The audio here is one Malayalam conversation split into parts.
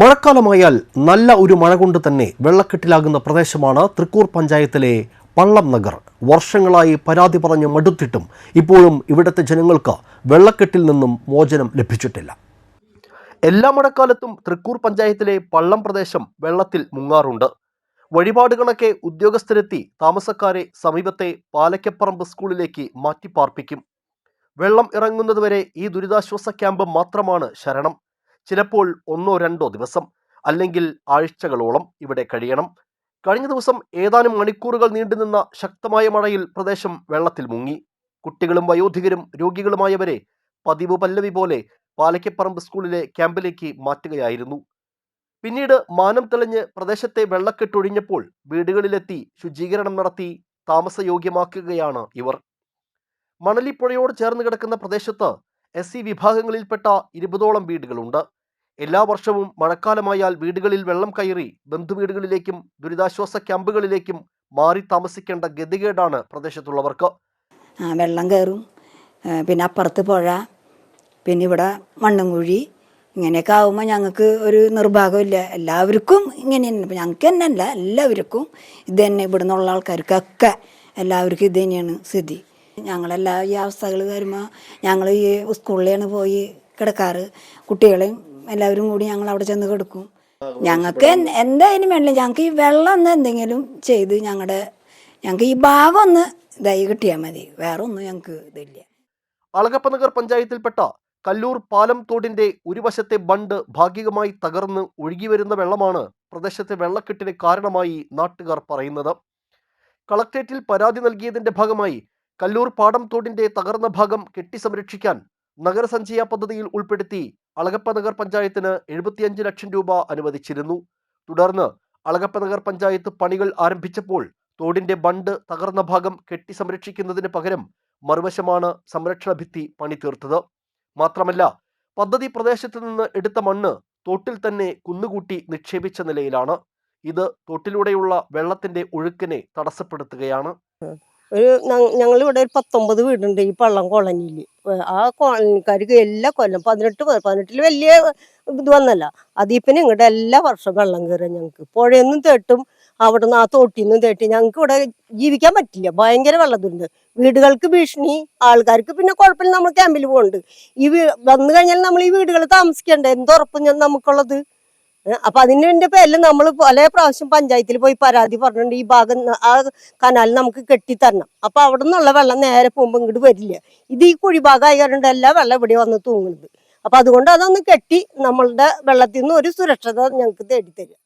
മഴക്കാലമായാൽ നല്ല ഒരു മഴ കൊണ്ട് തന്നെ വെള്ളക്കെട്ടിലാകുന്ന പ്രദേശമാണ് തൃക്കൂർ പഞ്ചായത്തിലെ പള്ളം നഗർ. വർഷങ്ങളായി പരാതി പറഞ്ഞ് മടുത്തിട്ടും ഇപ്പോഴും ഇവിടുത്തെ ജനങ്ങൾക്ക് വെള്ളക്കെട്ടിൽ നിന്നും മോചനം ലഭിച്ചിട്ടില്ല. എല്ലാ മഴക്കാലത്തും തൃക്കൂർ പഞ്ചായത്തിലെ പള്ളം പ്രദേശം വെള്ളത്തിൽ മുങ്ങാറുണ്ട്. വഴിപാട് കണക്കെ ഉദ്യോഗസ്ഥരെത്തി താമസക്കാരെ സമീപത്തെ പാലക്കപ്പറമ്പ് സ്കൂളിലേക്ക് മാറ്റിപ്പാർപ്പിക്കും. വെള്ളം ഇറങ്ങുന്നതുവരെ ഈ ദുരിതാശ്വാസ ക്യാമ്പ് മാത്രമാണ് ശരണം. ചിലപ്പോൾ ഒന്നോ രണ്ടോ ദിവസം അല്ലെങ്കിൽ ആഴ്ചകളോളം ഇവിടെ കഴിയണം. കഴിഞ്ഞ ദിവസം ഏതാനും മണിക്കൂറുകൾ നീണ്ടുനിന്ന ശക്തമായ മഴയിൽ പ്രദേശം വെള്ളത്തിൽ മുങ്ങി. കുട്ടികളും വയോധികരും രോഗികളുമായവരെ പതിവ് പല്ലവി പോലെ പാലക്കപ്പറമ്പ് സ്കൂളിലെ ക്യാമ്പിലേക്ക് മാറ്റുകയായിരുന്നു. പിന്നീട് മാനം തെളിഞ്ഞ് പ്രദേശത്തെ വെള്ളക്കെട്ടൊഴിഞ്ഞപ്പോൾ വീടുകളിലെത്തി ശുചീകരണം നടത്തി താമസയോഗ്യമാക്കുകയാണ് ഇവർ. മണലിപ്പുഴയോട് ചേർന്ന് കിടക്കുന്ന പ്രദേശത്ത് എസ് സി വിഭാഗങ്ങളിൽപ്പെട്ട ഇരുപതോളം വീടുകളുണ്ട്. എല്ലാ വർഷവും മഴക്കാലമായാൽ വീടുകളിൽ വെള്ളം കയറി ബന്ധുവീടുകളിലേക്കും ദുരിതാശ്വാസ ക്യാമ്പുകളിലേക്കും മാറി താമസിക്കേണ്ട ഗതികേടാണ് പ്രദേശത്തുള്ളവർക്ക്. വെള്ളം കയറും. പിന്നെ അപ്പുറത്ത് പുഴ പിന്നെ ഇവിടെ മണ്ണും കുഴി ഇങ്ങനെയൊക്കെ ആകുമ്പോൾ ഞങ്ങൾക്ക് ഒരു നിർഭാഗമില്ല എല്ലാവർക്കും ഇങ്ങനെ തന്നെ ഞങ്ങൾക്ക് തന്നെ അല്ല എല്ലാവർക്കും ഇത് തന്നെ ഇവിടെ നിന്നുള്ള ആൾക്കാർക്കൊക്കെ എല്ലാവർക്കും ഇത് തന്നെയാണ് സ്ഥിതി. ഞങ്ങളെല്ലാ ഈ അവസ്ഥകൾ വരുമ്പോൾ ഞങ്ങൾ ഈ സ്കൂളിലാണ് പോയി കിടക്കാറ്. കുട്ടികളെയും എല്ലാവരും കൂടി ഞങ്ങൾ അവിടെ ചെന്ന് കിടക്കും. ഞങ്ങൾക്ക് എന്ത് എന്തായാലും വേണ്ടില്ല ഞങ്ങൾക്ക് ഈ വെള്ളം ഒന്ന് എന്തെങ്കിലും ചെയ്ത് ഞങ്ങളുടെ ഞങ്ങൾക്ക് ഈ ഭാഗം ഒന്ന് ഇതായി കിട്ടിയാൽ മതി. വേറെ ഒന്നും ഞങ്ങൾക്ക് ഇതില്ല. അളകപ്പനഗർ പഞ്ചായത്തിൽപ്പെട്ട കല്ലൂർ പാലം തോടിന്റെ ഒരു വശത്തെ ബണ്ട് ഭാഗികമായി തകർന്ന് ഒഴുകിവരുന്ന വെള്ളമാണ് പ്രദേശത്തെ വെള്ളക്കെട്ടിന് കാരണമായി നാട്ടുകാർ പറയുന്നത്. കളക്ട്രേറ്റിൽ പരാതി നൽകിയതിന്റെ ഭാഗമായി കല്ലൂർ പാടം തോടിന്റെ തകർന്ന ഭാഗം കെട്ടി സംരക്ഷിക്കാൻ നഗരസഞ്ചയ പദ്ധതിയിൽ ഉൾപ്പെടുത്തി അളകപ്പ നഗർ പഞ്ചായത്തിന് എഴുപത്തിയഞ്ച് ലക്ഷം രൂപ അനുവദിച്ചിരുന്നു. തുടർന്ന് അളകപ്പ നഗർ പഞ്ചായത്ത് പണികൾ ആരംഭിച്ചപ്പോൾ തോടിന്റെ ബണ്ട് തകർന്ന ഭാഗം കെട്ടി സംരക്ഷിക്കുന്നതിന് പകരം മറുവശമാണ് സംരക്ഷണ ഭിത്തി പണി തീർത്തത് മാത്രമല്ല പദ്ധതി പ്രദേശത്ത് നിന്ന് എടുത്ത മണ്ണ് തോട്ടിൽ തന്നെ കുന്നുകൂട്ടി നിക്ഷേപിച്ച നിലയിലാണ്. ഇത് തോട്ടിലൂടെയുള്ള വെള്ളത്തിന്റെ ഒഴുക്കിനെ തടസ്സപ്പെടുത്തുകയാണ്. ഒരു ഞങ്ങളിവിടെ ഒരു പത്തൊമ്പത് വീടുണ്ട് ഈ പള്ളം കോളനിയിൽ. ആ കോളനിക്കാർക്ക് എല്ലാ കൊല്ലം പതിനെട്ട് പതിനെട്ടിൽ വലിയ ഇത് വന്നല്ല. അതീപ്പിന് ഇങ്ങോട്ട് എല്ലാ വർഷവും വെള്ളം കയറുക ഞങ്ങൾക്ക് പുഴയൊന്നും തേട്ടും അവിടെ നിന്ന് ആ തോട്ടിൽ നിന്നും തേട്ടി ഞങ്ങൾക്ക് ഇവിടെ ജീവിക്കാൻ പറ്റില്ല. ഭയങ്കര വെള്ളത്തുണ്ട് വീടുകൾക്ക് ഭീഷണി ആൾക്കാർക്ക് പിന്നെ കുഴപ്പമില്ല. നമ്മൾ ക്യാമ്പിൽ പോകുന്നുണ്ട് ഈ വന്നു കഴിഞ്ഞാൽ നമ്മൾ ഈ വീടുകൾ താമസിക്കണ്ടേ? എന്തുറപ്പും നമുക്കുള്ളത്? അപ്പൊ അതിന് വേണ്ടി പേരിൽ നമ്മൾ പല പ്രാവശ്യം പഞ്ചായത്തിൽ പോയി പരാതി പറഞ്ഞിട്ടുണ്ട്. ഈ ഭാഗം ആ കനാൽ നമുക്ക് കെട്ടിത്തരണം. അപ്പൊ അവിടെ നിന്നുള്ള വെള്ളം നേരെ പോകുമ്പോൾ ഇങ്ങോട്ട് വരില്ല. ഇത് ഈ കുഴി ആയി കാരണം എല്ലാ വെള്ളം ഇവിടെ വന്ന് തൂങ്ങുന്നത്. അപ്പൊ അതുകൊണ്ട് അതൊന്ന് കെട്ടി നമ്മളുടെ വെള്ളത്തിൽ നിന്ന് ഒരു സുരക്ഷത ഞങ്ങൾക്ക് തേടിത്തരും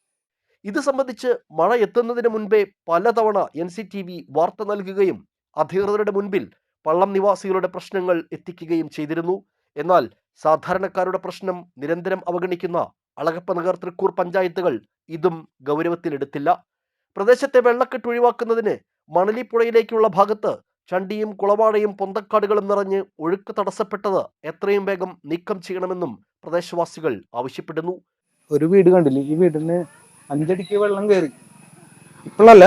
ഇത് സംബന്ധിച്ച് മഴ എത്തുന്നതിന് മുൻപേ പലതവണ എൻ സി ടി വി വാർത്ത നൽകുകയും അധികൃതരുടെ മുൻപിൽ പള്ളം നിവാസികളുടെ പ്രശ്നങ്ങൾ എത്തിക്കുകയും ചെയ്തിരുന്നു. എന്നാൽ സാധാരണക്കാരുടെ പ്രശ്നം നിരന്തരം അവഗണിക്കുന്ന അളഗപ്പനഗർ തൃക്കൂർ പഞ്ചായത്തുകൾ ഇതും ഗൗരവത്തിലെടുത്തില്ല. പ്രദേശത്തെ വെള്ളക്കെട്ട് ഒഴിവാക്കുന്നതിന് മണലിപ്പുഴയിലേക്കുള്ള ഭാഗത്ത് ചണ്ടിയും കുളവാഴയും പൊന്തക്കാടുകളും നിറഞ്ഞ് ഒഴുക്ക് തടസ്സപ്പെട്ടത് എത്രയും വേഗം നീക്കം ചെയ്യണമെന്നും പ്രദേശവാസികൾ ആവശ്യപ്പെടുന്നു. ഒരു വീട് കണ്ടില്ല? ഈ വീടിന് അഞ്ചടിക്ക് വെള്ളം കയറി. ഇപ്പോഴല്ല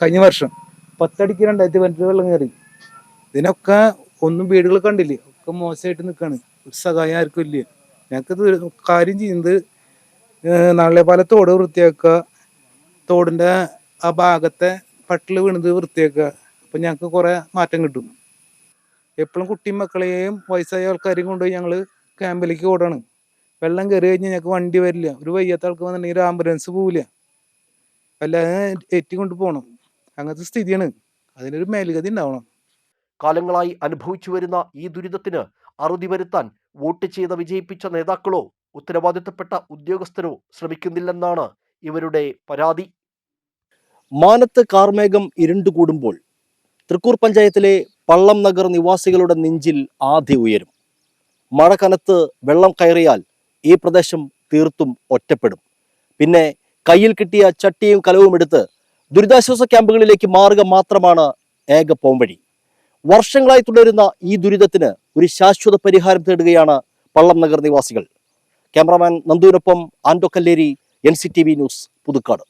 കഴിഞ്ഞ വർഷം പത്തടിക്ക് രണ്ടായിരത്തി പതിനെട്ട് വെള്ളം കയറി. ഇതിനൊക്കെ ഒന്നും വീടുകൾ കണ്ടില്ലേ? ഒക്കെ മോശമായിട്ട് നിൽക്കാണ് ഒരു സഹായം ആർക്കും ഇല്ല. ഞങ്ങൾക്ക് കാര്യം ചെയ്യുന്നത് തോട് വൃത്തിയാക്കുക. തോടിന്റെ ആ ഭാഗത്തെ പട്ടിൽ വീണത് വൃത്തിയാക്കുക. അപ്പം ഞങ്ങൾക്ക് കുറേ മാറ്റം കിട്ടും. എപ്പോഴും കുട്ടിയും മക്കളെയും വയസ്സായ ആൾക്കാരെയും കൊണ്ടുപോയി ഞങ്ങൾ ക്യാമ്പിലേക്ക് ഓടാണ്. വെള്ളം കയറി കഴിഞ്ഞാൽ ഞങ്ങൾക്ക് വണ്ടി വരില്ല. ഒരു വയ്യാത്ത ആൾക്ക് വന്നിട്ടുണ്ടെങ്കിൽ ആംബുലൻസ് പോവില്ല. അല്ലാതെ ഏറ്റി കൊണ്ട് പോകണം അങ്ങനത്തെ സ്ഥിതിയാണ്. അതിനൊരു മേലുഗതി ഉണ്ടാവണം. കാലങ്ങളായി അനുഭവിച്ചു വരുന്ന ഈ ദുരിതത്തിന് അറുതി വരുത്താൻ വോട്ട് ചെയ്ത് വിജയിപ്പിച്ച നേതാക്കളോ ഉത്തരവാദിത്തപ്പെട്ട ഉദ്യോഗസ്ഥരോ ശ്രമിക്കുന്നില്ലെന്നാണ് ഇവരുടെ പരാതി. മാനത്ത് കാർമേഘം ഇരുണ്ടുകൂടുമ്പോൾ തൃക്കൂർ പഞ്ചായത്തിലെ പള്ളം നഗർ നിവാസികളുടെ നെഞ്ചിൽ ആദ്യ ഉയരും. മഴ കനത്ത് വെള്ളം കയറിയാൽ ഈ പ്രദേശം തീർത്തും ഒറ്റപ്പെടും. പിന്നെ കയ്യിൽ കിട്ടിയ ചട്ടിയും കലവും എടുത്ത് ദുരിതാശ്വാസ ക്യാമ്പുകളിലേക്ക് മാറുക മാത്രമാണ് ഏക പോംവഴി. വർഷങ്ങളായി തുടരുന്ന ഈ ദുരിതത്തിന് ഒരു ശാശ്വത പരിഹാരം തേടുകയാണ് പള്ളം നഗർ നിവാസികൾ. ക്യാമറാമാൻ നന്ദുവിനൊപ്പം ആൻഡോ കല്ലേരി എൻ ന്യൂസ് പുതുക്കാട്.